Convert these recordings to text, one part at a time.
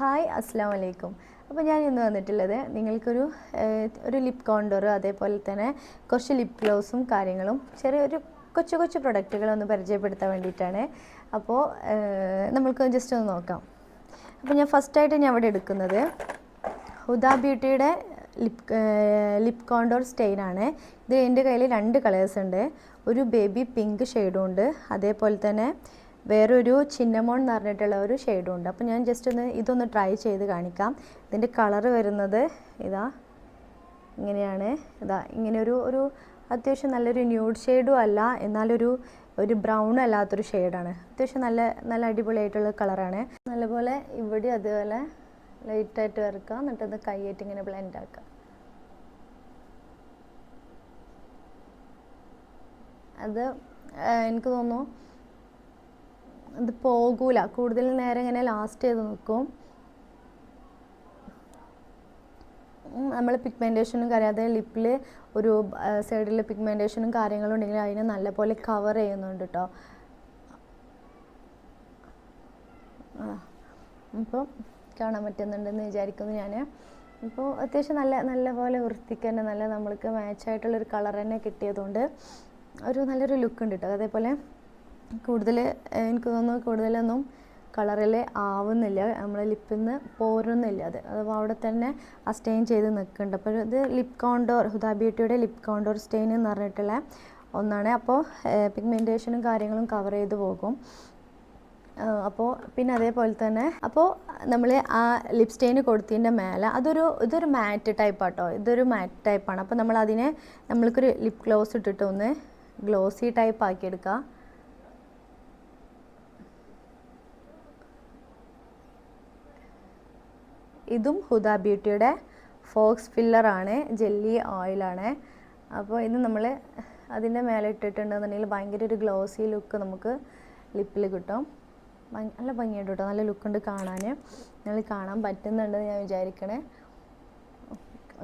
Hi അസ്സാം വലൈക്കും അപ്പോൾ ഞാൻ ഇന്ന് വന്നിട്ടുള്ളത് നിങ്ങൾക്കൊരു ഒരു ലിപ് കോണ്ടറും അതേപോലെ തന്നെ കുറച്ച് ലിപ് ഗ്ലോസും കാര്യങ്ങളും ചെറിയൊരു കൊച്ചു കൊച്ചു പ്രൊഡക്റ്റുകളൊന്ന് പരിചയപ്പെടുത്താൻ വേണ്ടിയിട്ടാണ്. അപ്പോൾ നമ്മൾക്ക് ജസ്റ്റ് ഒന്ന് നോക്കാം. അപ്പോൾ ഞാൻ ഫസ്റ്റായിട്ട് ഞാൻ ഇവിടെ എടുക്കുന്നത് ഹുദ ബ്യൂട്ടിയുടെ ലിപ് ലിപ് കോണ്ടോർ സ്റ്റെയിൻ ആണ്. ഇത് എന്റെ കയ്യിൽ രണ്ട് കളേഴ്സ് ഉണ്ട്. ഒരു ബേബി പിങ്ക് ഷെയ്ഡും ഉണ്ട്. അതേപോലെ തന്നെ വേറൊരു ചിന്നമോൺ എന്ന് പറഞ്ഞിട്ടുള്ള ഒരു ഷെയ്ഡും ഉണ്ട്. അപ്പോൾ ഞാൻ ജസ്റ്റ് ഒന്ന് ഇതൊന്ന് ട്രൈ ചെയ്ത് കാണിക്കാം. ഇതിന്റെ കളറ് വരുന്നത് ഇതാ ഇങ്ങനെയാണ്. ഇതാ ഇങ്ങനെ ഒരു ഒരു അത്യാവശ്യം നല്ലൊരു ന്യൂഡ് ഷെയ്ഡും അല്ല എന്നാലൊരു ഒരു ബ്രൗൺ അല്ലാത്തൊരു ഷെയ്ഡാണ് അത്യാവശ്യം നല്ല നല്ല അടിപൊളിയായിട്ടുള്ള കളറാണ് നല്ലപോലെ ഇവിടെ അതുപോലെ ലൈറ്റായിട്ട് വരക്കുക എന്നിട്ട് അത് കൈയായിട്ട് ഇങ്ങനെ ബ്ലെൻഡ് ആക്കുക. അത് എനിക്ക് തോന്നുന്നു ഇത് പോകൂല. കൂടുതൽ നേരം ഇങ്ങനെ ലാസ്റ്റ് ചെയ്ത് നിൽക്കും നമ്മൾ പിഗ്മെന്റേഷനും കാര്യം അതായത് ലിപ്പിൽ ഒരു സൈഡിൽ പിഗ്മെന്റേഷനും കാര്യങ്ങളും ഉണ്ടെങ്കിൽ അതിനെ നല്ലപോലെ കവർ ചെയ്യുന്നുണ്ട് കേട്ടോ അപ്പോൾ കാണാൻ പറ്റുന്നുണ്ടെന്ന് വിചാരിക്കുന്നു ഞാൻ ഇപ്പോൾ അത്യാവശ്യം നല്ല നല്ല പോലെ വൃത്തിക്ക് തന്നെ നല്ല നമ്മൾക്ക് മാച്ചായിട്ടുള്ളൊരു കളർ തന്നെ കിട്ടിയതുകൊണ്ട് ഒരു നല്ലൊരു ലുക്ക് ഉണ്ട് കേട്ടോ അതേപോലെ കൂടുതൽ എനിക്ക് തോന്നുന്നു കൂടുതലൊന്നും കളറിൽ ആവുന്നില്ല. നമ്മളെ ലിപ്പിൽ നിന്ന് പോരുന്നില്ല അത്. അപ്പോൾ അവിടെ തന്നെ ആ സ്റ്റെയിൻ ചെയ്ത് നിൽക്കുന്നുണ്ട്. അപ്പോൾ ഇത് ലിപ് കോണ്ടോർ ഹുദാ ബ്യൂട്ടിയുടെ ലിപ് കോണ്ടോർ സ്റ്റെയിൻ എന്ന് പറഞ്ഞിട്ടുള്ള ഒന്നാണ്. അപ്പോൾ പിഗ്മെന്റേഷനും കാര്യങ്ങളും കവർ ചെയ്ത് പോകും. അപ്പോൾ പിന്നെ അതേപോലെ തന്നെ അപ്പോൾ നമ്മൾ ആ ലിപ് സ്റ്റെയിൻ കൊടുത്തതിന്റെ മേലെ അതൊരു ഇതൊരു മാറ്റ് ടൈപ്പ് ആട്ടോ. ഇതൊരു മാറ്റ് ടൈപ്പാണ് അപ്പോൾ നമ്മൾ അതിനെ നമ്മൾക്കൊരു ലിപ് ഗ്ലോസ് ഇട്ടിട്ട് ഒന്ന് ഗ്ലോസി ടൈപ്പ് ആക്കി ഇതും ഹുദ ബ്യൂട്ടിയുടെ ഫോക്സ് ഫില്ലറാണ് ജെല്ലി ഓയിലാണ് അപ്പോൾ ഇത് നമ്മൾ അതിന്റെ മേലെ ഇട്ടിട്ടുണ്ടെന്നുണ്ടെങ്കിൽ ഭയങ്കര ഒരു ഗ്ലോസി ലുക്ക് നമുക്ക് ലിപ്പിൽ കിട്ടും. നല്ല ഭംഗിയുണ്ട് കേട്ടോ നല്ല ലുക്കുണ്ട് കാണാൻ നിങ്ങൾ കാണാൻ പറ്റുന്നുണ്ടെന്ന് ഞാൻ വിചാരിക്കണേ.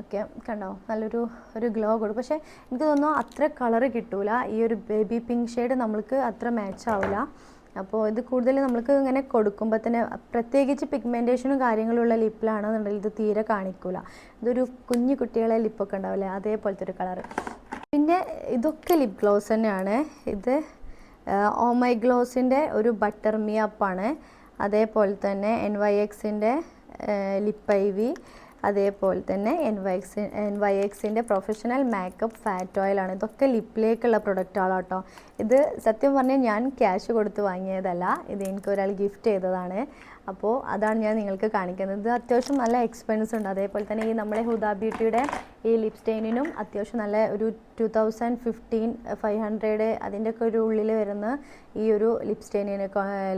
ഓക്കെ കണ്ടോ? നല്ലൊരു ഒരു ഗ്ലോ കൊടുക്കും പക്ഷേ എനിക്ക് തോന്നുന്നു അത്ര കളറ് കിട്ടൂല. ഈ ഒരു ബേബി പിങ്ക് ഷെയ്ഡ് നമ്മൾക്ക് അത്ര മാച്ച് ആവില്ല അപ്പോൾ ഇത് കൂടുതൽ നമ്മൾക്ക് ഇങ്ങനെ കൊടുക്കുമ്പോൾ തന്നെ പ്രത്യേകിച്ച് പിഗ്മെന്റേഷനും കാര്യങ്ങളുള്ള ലിപ്പിലാണെന്നുണ്ടെങ്കിൽ ഇത് തീരെ കാണിക്കൂല. ഇതൊരു കുഞ്ഞു കുട്ടികളെ ലിപ്പൊക്കെ ഉണ്ടാവില്ലേ അതേപോലത്തെ ഒരു കളർ പിന്നെ ഇതൊക്കെ ലിപ് ഗ്ലോസ് തന്നെയാണ്. ഇത് ഓമൈ ഗ്ലോസിന്റെ ഒരു ബട്ടർ മിയപ്പാണ് അതേപോലെ തന്നെ എൻ വൈ എക്സിന്റെ ലിപ്പ് ഐ വി അതേപോലെ തന്നെ N Y X N Y എക്സിന്റെ പ്രൊഫഷണൽ മേക്കപ്പ് ഫാറ്റ് ഓയിലാണ് ഇതൊക്കെ ലിപ്പിലേക്കുള്ള പ്രൊഡക്റ്റുകളാണ് കേട്ടോ ഇത് സത്യം പറഞ്ഞാൽ ഞാൻ ക്യാഷ് കൊടുത്ത് വാങ്ങിയതല്ല. ഇത് എനിക്ക് ഒരാൾ ഗിഫ്റ്റ് ചെയ്തതാണ്. അപ്പോൾ അതാണ് ഞാൻ നിങ്ങൾക്ക് കാണിക്കുന്നത്. ഇത് അത്യാവശ്യം നല്ല എക്സ്പെൻസ് ഉണ്ട്. അതേപോലെ തന്നെ ഈ നമ്മുടെ ഹുദാ ബ്യൂട്ടിയുടെ ഈ ലിപ് സ്റ്റെയിനിനും അത്യാവശ്യം നല്ല ഒരു two thousand fifteen five hundred അതിന്റെയൊക്കെ ഒരു ഉള്ളിൽ വരുന്ന ഈ ഒരു ലിപ് സ്റ്റെയിനിന്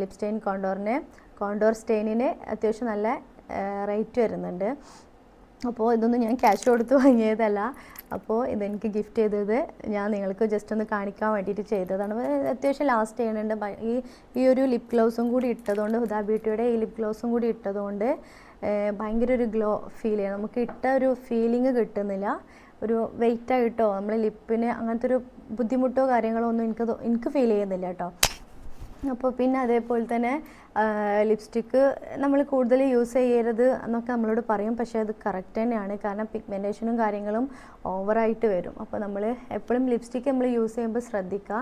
ലിപ് സ്റ്റെയിൻ കോണ്ടോറിന് കോണ്ടോർ സ്റ്റെയിനിന് അത്യാവശ്യം നല്ല റേറ്റ് വരുന്നുണ്ട്. അപ്പോൾ ഇതൊന്നും ഞാൻ ക്യാഷ് കൊടുത്ത് വാങ്ങിയതല്ല. അപ്പോൾ ഇതെനിക്ക് ഗിഫ്റ്റ് ചെയ്തത് ഞാൻ നിങ്ങൾക്ക് ജസ്റ്റ് ഒന്ന് കാണിക്കാൻ വേണ്ടിയിട്ട് ചെയ്തതാണ്. അത്യാവശ്യം ലാസ്റ്റ് ചെയ്യണുണ്ട്. ഈ ഈ ഒരു ലിപ് ഗ്ലൗസും കൂടി ഇട്ടതുകൊണ്ട് ഹുദാ ബ്യൂട്ടിയുടെ ഈ ലിപ് ഗ്ലൗസും കൂടി ഇട്ടതുകൊണ്ട് ഭയങ്കര ഒരു ഗ്ലോ ഫീൽ ചെയ്യണം. നമുക്ക് ഇട്ട ഒരു ഫീലിംഗ് കിട്ടുന്നില്ല. ഒരു വെയിറ്റ് ആയിട്ടോ നമ്മൾ ലിപ്പിന് അങ്ങനത്തെ ഒരു ബുദ്ധിമുട്ടോ കാര്യങ്ങളോ ഒന്നും എനിക്ക് എനിക്ക് ഫീൽ ചെയ്യുന്നില്ല കേട്ടോ അപ്പോൾ പിന്നെ അതേപോലെ തന്നെ ലിപ്സ്റ്റിക്ക് നമ്മൾ കൂടുതൽ യൂസ് ചെയ്യരുത് എന്നൊക്കെ നമ്മളോട് പറയും. പക്ഷേ അത് കറക്റ്റ് തന്നെയാണ്. കാരണം പിഗ്മെന്റേഷനും കാര്യങ്ങളും ഓവറായിട്ട് വരും. അപ്പോൾ നമ്മൾ എപ്പോഴും ലിപ്സ്റ്റിക്ക് നമ്മൾ യൂസ് ചെയ്യുമ്പോൾ ശ്രദ്ധിക്കുക.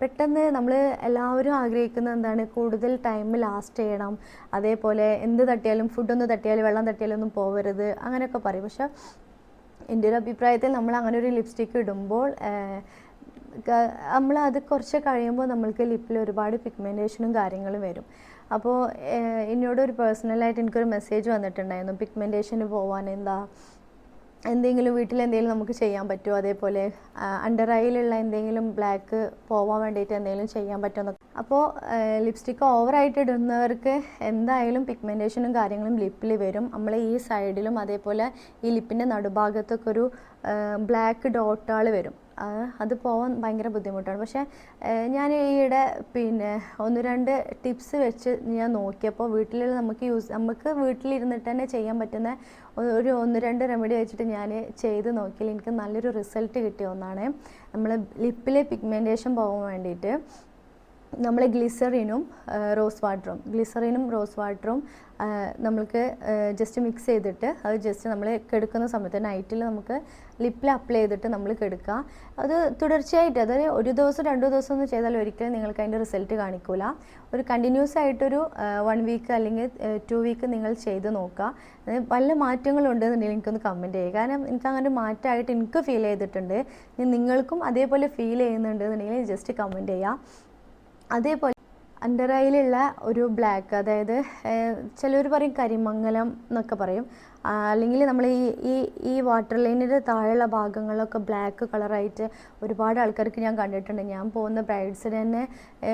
പെട്ടെന്ന് നമ്മൾ എല്ലാവരും ആഗ്രഹിക്കുന്ന എന്താണ്? കൂടുതൽ ടൈം ലാസ്റ്റ് ചെയ്യണം. അതേപോലെ എന്ത് തട്ടിയാലും ഫുഡൊന്ന് തട്ടിയാലും വെള്ളം തട്ടിയാലും ഒന്നും പോവരുത്. അങ്ങനെയൊക്കെ പറയും. പക്ഷേ എന്റെ ഒരു അഭിപ്രായത്തിൽ നമ്മൾ അങ്ങനെ ഒരു ലിപ്സ്റ്റിക്ക് ഇടുമ്പോൾ നമ്മൾ അത് കുറച്ച് കഴിയുമ്പോൾ നമ്മൾക്ക് ലിപ്പിൽ ഒരുപാട് പിഗ്മെന്റേഷനും കാര്യങ്ങളും വരും. അപ്പോൾ എന്നോട് ഒരു പേഴ്സണലായിട്ട് എനിക്കൊരു മെസ്സേജ് വന്നിട്ടുണ്ടായിരുന്നു. പിഗ്മെന്റേഷന് പോകാൻ എന്താ എന്തെങ്കിലും വീട്ടിൽ എന്തെങ്കിലും നമുക്ക് ചെയ്യാൻ പറ്റുമോ? അതേപോലെ അണ്ടർ ഐയിലുള്ള എന്തെങ്കിലും ബ്ലാക്ക് പോവാൻ വേണ്ടിയിട്ട് എന്തെങ്കിലും ചെയ്യാൻ പറ്റുമോ അപ്പോൾ ലിപ്സ്റ്റിക്ക് ഓവറായിട്ട് ഇടുന്നവർക്ക് എന്തായാലും പിഗ്മെന്റേഷനും കാര്യങ്ങളും ലിപ്പിൽ വരും. നമ്മൾ ഈ സൈഡിലും അതേപോലെ ഈ ലിപ്പിന്റെ നടുഭാഗത്തൊക്കെ ഒരു ബ്ലാക്ക് ഡോട്ടുകൾ വരും. അത് പോകാൻ ഭയങ്കര ബുദ്ധിമുട്ടാണ്. പക്ഷേ ഞാൻ ഈയിടെ പിന്നെ ഒന്ന് രണ്ട് ടിപ്സ് വെച്ച് ഞാൻ നോക്കിയപ്പോൾ വീട്ടിൽ നമുക്ക് യൂസ് നമുക്ക് വീട്ടിലിരുന്നിട്ട് തന്നെ ചെയ്യാൻ പറ്റുന്ന ഒരു ഒന്ന് രണ്ട് റെമഡി വെച്ചിട്ട് ഞാൻ ചെയ്ത് നോക്കിയാൽ എനിക്ക് നല്ലൊരു റിസൾട്ട് കിട്ടിയ ഒന്നാണ്. നമ്മൾ ലിപ്പിലെ പിഗ്മെന്റേഷൻ പോകാൻ വേണ്ടിയിട്ട്. നമ്മൾ ഗ്ലിസറിനും റോസ് വാട്ടറും ഗ്ലിസറിനും റോസ് വാട്ടറും നമ്മൾക്ക് ജസ്റ്റ് മിക്സ് ചെയ്തിട്ട് അത് ജസ്റ്റ് നമ്മൾ കെടുക്കുന്ന സമയത്ത് നൈറ്റിൽ നമുക്ക് ലിപ്പിൽ അപ്ലൈ ചെയ്തിട്ട് നമ്മൾ കെടുക്കുക. അത് തുടർച്ചയായിട്ട് അതായത് ഒരു ദിവസം രണ്ട് ദിവസം ഒന്നും ചെയ്താൽ ഒരിക്കലും നിങ്ങൾക്ക് അതിന്റെ റിസൾട്ട് കാണിക്കൂല. ഒരു കണ്ടിന്യൂസ് ആയിട്ടൊരു വൺ വീക്ക് അല്ലെങ്കിൽ ടു വീക്ക് നിങ്ങൾ ചെയ്ത് നോക്കുക. അത് പല മാറ്റങ്ങളും ഉണ്ടെന്നുണ്ടെങ്കിൽ എനിക്കൊന്ന് കമന്റ് ചെയ്യുക. കാരണം എനിക്ക് അങ്ങനെ മാറ്റമായിട്ട് എനിക്ക് ഫീൽ ചെയ്തിട്ടുണ്ട്. നിങ്ങൾക്കും അതേപോലെ ഫീൽ ചെയ്യുന്നുണ്ടെന്നുണ്ടെങ്കിൽ ജസ്റ്റ് കമന്റ് ചെയ്യുക. അതേപോലെ അണ്ടർ ഐയിലുള്ള ഒരു ബ്ലാക്ക് അതായത് ചിലർ പറയും കരിമംഗലം എന്നൊക്കെ പറയും. അല്ലെങ്കിൽ നമ്മൾ ഈ ഈ ഈ വാട്ടർ ലൈനിന്റെ താഴെയുള്ള ഭാഗങ്ങളിലൊക്കെ ബ്ലാക്ക് കളറായിട്ട് ഒരുപാട് ആൾക്കാർക്ക് ഞാൻ കണ്ടിട്ടുണ്ട്. ഞാൻ പോകുന്ന ബ്രൈഡ്സിന് തന്നെ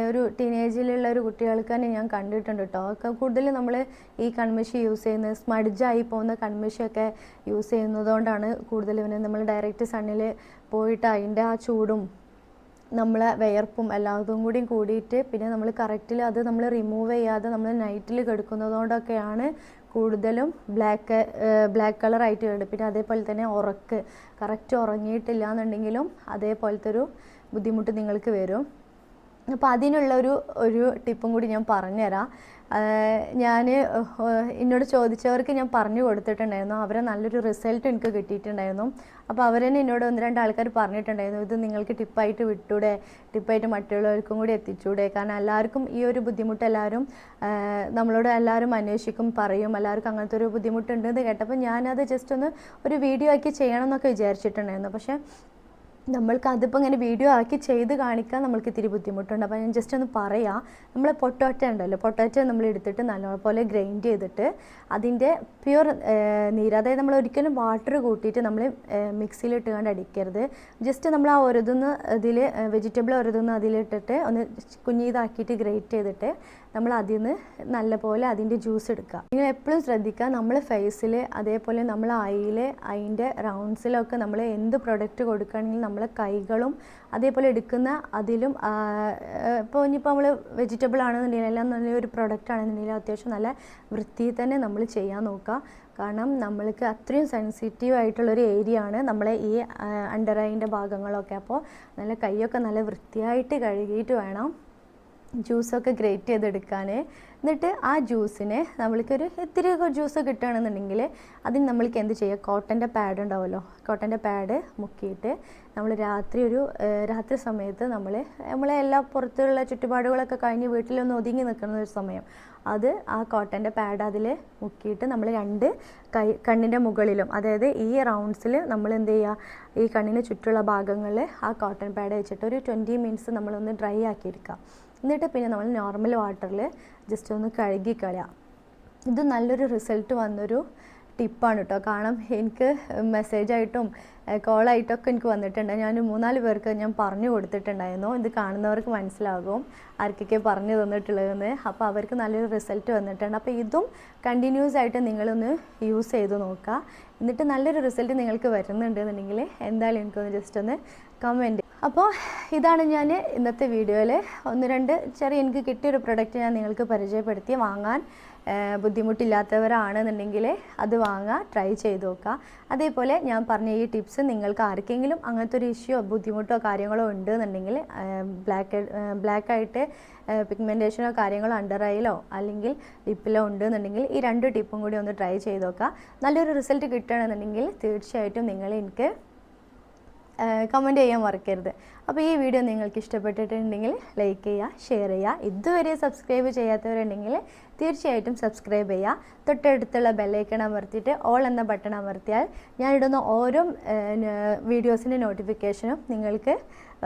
ഒരു ടീനേജിലുള്ള ഒരു കുട്ടികൾക്ക് തന്നെ ഞാൻ കണ്ടിട്ടുണ്ട് കേട്ടോ ഒക്കെ കൂടുതൽ നമ്മൾ ഈ കൺമിഷി യൂസ് ചെയ്യുന്നത് സ്മഡ്ജായി പോകുന്ന കൺമഷിയൊക്കെ യൂസ് ചെയ്യുന്നതുകൊണ്ടാണ് കൂടുതൽ ഇവനെ നമ്മൾ ഡയറക്റ്റ് സണ്ണിൽ പോയിട്ട് അതിന്റെ ആ ചൂടും നമ്മളെ വിയർപ്പും എല്ലാതും കൂടി കൂടിയിട്ട് പിന്നെ നമ്മൾ കറക്റ്റിൽ അത് നമ്മൾ റിമൂവ് ചെയ്യാതെ നമ്മൾ നൈറ്റിൽ കെടുക്കുന്നതുകൊണ്ടൊക്കെയാണ് കൂടുതലും ബ്ലാക്ക് ബ്ലാക്ക് കളർ ആയിട്ട് വരുന്നത്. പിന്നെ അതേപോലെ തന്നെ ഉറക്ക്. കറക്റ്റ് ഉറങ്ങിയിട്ടില്ല എന്നുണ്ടെങ്കിലും അതേപോലത്തെ ഒരു ബുദ്ധിമുട്ട് നിങ്ങൾക്ക് വരും. അപ്പോൾ അതിനുള്ള ഒരു ഒരു ടിപ്പും കൂടി ഞാൻ പറഞ്ഞുതരാം. ഞാൻ എന്നോട് ചോദിച്ചവർക്ക് ഞാൻ പറഞ്ഞു കൊടുത്തിട്ടുണ്ടായിരുന്നു. അവരെ നല്ലൊരു റിസൾട്ട് എനിക്ക് കിട്ടിയിട്ടുണ്ടായിരുന്നു. അപ്പോൾ അവർ തന്നെ എന്നോട് ഒന്ന് രണ്ട് ആൾക്കാർ പറഞ്ഞിട്ടുണ്ടായിരുന്നു ഇത് നിങ്ങൾക്ക് ടിപ്പായിട്ട് വിട്ടൂടെ? ടിപ്പായിട്ട് മറ്റുള്ളവർക്കും കൂടി എത്തിച്ചൂടെ? കാരണം എല്ലാവർക്കും ഈ ഒരു ബുദ്ധിമുട്ട് എല്ലാവരും നമ്മളോട് എല്ലാവരും അന്വേഷിക്കും പറയും. എല്ലാവർക്കും അങ്ങനത്തെ ഒരു ബുദ്ധിമുട്ടുണ്ടെന്ന് കേട്ടപ്പോൾ ഞാനത് ജസ്റ്റ് ഒന്ന് ഒരു വീഡിയോ ആക്കി ചെയ്യണം എന്നൊക്കെ വിചാരിച്ചിട്ടുണ്ടായിരുന്നു. പക്ഷേ നമ്മൾക്ക് അതിപ്പോൾ ഇങ്ങനെ വീഡിയോ ആക്കി ചെയ്ത് കാണിക്കാൻ നമ്മൾക്ക് ഇത്തിരി ബുദ്ധിമുട്ടുണ്ട്. അപ്പോൾ ഞാൻ ജസ്റ്റ് ഒന്ന് പറയാം. നമ്മൾ പൊട്ടാറ്റ ഉണ്ടല്ലോ. പൊട്ടാറ്റ നമ്മൾ എടുത്തിട്ട് നല്ലപോലെ ഗ്രൈൻഡ് ചെയ്തിട്ട് അതിന്റെ പ്യുർ നീര് അതായത് നമ്മൾ ഒരിക്കലും വാട്ടർ കൂട്ടിയിട്ട് നമ്മൾ മിക്സിയിലിട്ട് കണ്ട് അടിക്കരുത്. ജസ്റ്റ് നമ്മൾ ആ ഒരതുന്ന ഇതിൽ വെജിറ്റബിൾ ഒരതുന്ന അതിലിട്ടിട്ട് ഒന്ന് കുഞ്ഞിതാക്കിയിട്ട് ഗ്രേറ്റ് ചെയ്തിട്ട് നമ്മൾ അതിൽ നിന്ന് നല്ലപോലെ അതിന്റെ ജ്യൂസ് എടുക്കുക. നിങ്ങൾ എപ്പോഴും ശ്രദ്ധിക്കുക നമ്മൾ ഫേസിൽ അതേപോലെ നമ്മൾ ഐയിൽ അതിന്റെ റൗണ്ട്സിലൊക്കെ നമ്മൾ എന്ത് പ്രൊഡക്റ്റ് കൊടുക്കുകയാണെങ്കിൽ നമ്മളെ കൈകളും അതേപോലെ എടുക്കുന്ന അതിലും ഇപ്പോൾ ഇനിയിപ്പോൾ നമ്മൾ വെജിറ്റബിൾ ആണെന്നുണ്ടെങ്കിൽ എല്ലാം നല്ലൊരു പ്രൊഡക്റ്റ് ആണെന്നുണ്ടെങ്കിൽ അത്യാവശ്യം നല്ല വൃത്തിയിൽ തന്നെ നമ്മൾ ചെയ്യാൻ നോക്കുക. കാരണം നമ്മൾക്ക് അത്രയും സെൻസിറ്റീവ് ആയിട്ടുള്ളൊരു ഏരിയ ആണ് നമ്മളെ ഈ അണ്ടർ ഐന്റെ ഭാഗങ്ങളൊക്കെ. അപ്പോൾ നല്ല കൈയൊക്കെ നല്ല വൃത്തിയായിട്ട് കഴുകിയിട്ട് വേണം. ജ്യൂസൊക്കെ ഗ്രേറ്റ് ചെയ്തെടുക്കാൻ എന്നിട്ട് ആ ജ്യൂസിനെ നമ്മൾക്കൊരു ഇത്തിരി ജ്യൂസ് കിട്ടുകയാണെന്നുണ്ടെങ്കിൽ അതിന് നമ്മൾക്ക് എന്ത് ചെയ്യുക കോട്ടന്റെ പാഡ് ഉണ്ടാവുമല്ലോ. കോട്ടന്റെ പാഡ് മുക്കിയിട്ട് നമ്മൾ രാത്രി ഒരു രാത്രി സമയത്ത് നമ്മൾ നമ്മളെ എല്ലാ പുറത്തുള്ള ചുറ്റുപാടുകളൊക്കെ കഴിഞ്ഞ് വീട്ടിലൊന്ന് ഒതുങ്ങി നിൽക്കുന്ന ഒരു സമയം. അത് ആ കോട്ടന്റെ പാഡ് അതിൽ മുക്കിയിട്ട് നമ്മൾ രണ്ട് കൈ കണ്ണിന്റെ മുകളിലും അതായത് ഈ റൗണ്ട്സിൽ നമ്മൾ എന്ത് ചെയ്യുക? ഈ കണ്ണിന് ചുറ്റുള്ള ഭാഗങ്ങളിൽ ആ കോട്ടൺ പാഡ് വെച്ചിട്ട് ഒരു ട്വന്റി മിനിറ്റ്സ് നമ്മളൊന്ന് ഡ്രൈ ആക്കി എടുക്കുക. എന്നിട്ട് പിന്നെ നമ്മൾ നോർമൽ വാട്ടറിൽ ജസ്റ്റ് ഒന്ന് കഴുകി കളയാം. ഇത് നല്ലൊരു റിസൾട്ട് വന്നൊരു ടിപ്പാണ് കേട്ടോ കാരണം എനിക്ക് മെസ്സേജായിട്ടും കോളായിട്ടൊക്കെ എനിക്ക് വന്നിട്ടുണ്ട്. ഞാൻ മൂന്നാൽ പേർക്ക് ഞാൻ പറഞ്ഞു കൊടുത്തിട്ടുണ്ടായിരുന്നു. ഇത് കാണുന്നവർക്ക് മനസ്സിലാകും ആർക്കൊക്കെ പറഞ്ഞു തന്നിട്ടുള്ളതെന്ന്. അപ്പോൾ അവർക്ക് നല്ലൊരു റിസൾട്ട് വന്നിട്ടുണ്ട്. അപ്പോൾ ഇതും കണ്ടിന്യൂസ് ആയിട്ട് നിങ്ങളൊന്ന് യൂസ് ചെയ്ത് നോക്കുക. എന്നിട്ട് നല്ലൊരു റിസൾട്ട് നിങ്ങൾക്ക് വരുന്നുണ്ടെന്നുണ്ടെങ്കിൽ എന്തായാലും എനിക്കൊന്ന് ജസ്റ്റ് ഒന്ന് കമന്റ് അപ്പോൾ ഇതാണ് ഞാൻ ഇന്നത്തെ വീഡിയോയിൽ. ഒന്ന് രണ്ട് ചെറിയ എനിക്ക് കിട്ടിയൊരു പ്രൊഡക്റ്റ് ഞാൻ നിങ്ങൾക്ക് പരിചയപ്പെടുത്തി വാങ്ങാൻ ബുദ്ധിമുട്ടില്ലാത്തവരാണെന്നുണ്ടെങ്കിൽ അത് വാങ്ങുക ട്രൈ ചെയ്ത് നോക്കുക അതേപോലെ ഞാൻ പറഞ്ഞ ഈ ടിപ്സ് നിങ്ങൾക്ക് ആർക്കെങ്കിലും അങ്ങനത്തെ ഒരു ഇഷ്യൂ ബുദ്ധിമുട്ടോ കാര്യങ്ങളോ ഉണ്ടെന്നുണ്ടെങ്കിൽ ബ്ലാക്ക് ബ്ലാക്ക് ആയിട്ട് പിഗ്മെന്റേഷനോ കാര്യങ്ങളോ അണ്ടർ ഐയിലോ അല്ലെങ്കിൽ ലിപ്പിലോ ഉണ്ടെന്നുണ്ടെങ്കിൽ ഈ രണ്ട് ടിപ്പും കൂടി ഒന്ന് ട്രൈ ചെയ്ത് നോക്കുക നല്ലൊരു റിസൾട്ട് കിട്ടുകയാണെന്നുണ്ടെങ്കിൽ തീർച്ചയായിട്ടും നിങ്ങൾ എനിക്ക് കമന്റ് ചെയ്യാൻ മറക്കരുത്. അപ്പോൾ ഈ വീഡിയോ നിങ്ങൾക്ക് ഇഷ്ടപ്പെട്ടിട്ടുണ്ടെങ്കിൽ ലൈക്ക് ചെയ്യുക ഷെയർ ചെയ്യുക. ഇതുവരെ സബ്സ്ക്രൈബ് ചെയ്യാത്തവരുണ്ടെങ്കിൽ തീർച്ചയായിട്ടും സബ്സ്ക്രൈബ് ചെയ്യുക. തൊട്ടടുത്തുള്ള ബെല്ലൈക്കൺ അമർത്തിയിട്ട് ഓൾ എന്ന ബട്ടൺ അമർത്തിയാൽ ഞാനിടുന്ന ഓരോ വീഡിയോസിന്റെ നോട്ടിഫിക്കേഷനും നിങ്ങൾക്ക്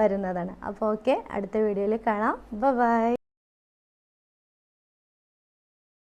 വരുന്നതാണ്. അപ്പോൾ ഓക്കെ അടുത്ത വീഡിയോയിൽ കാണാം. ബൈ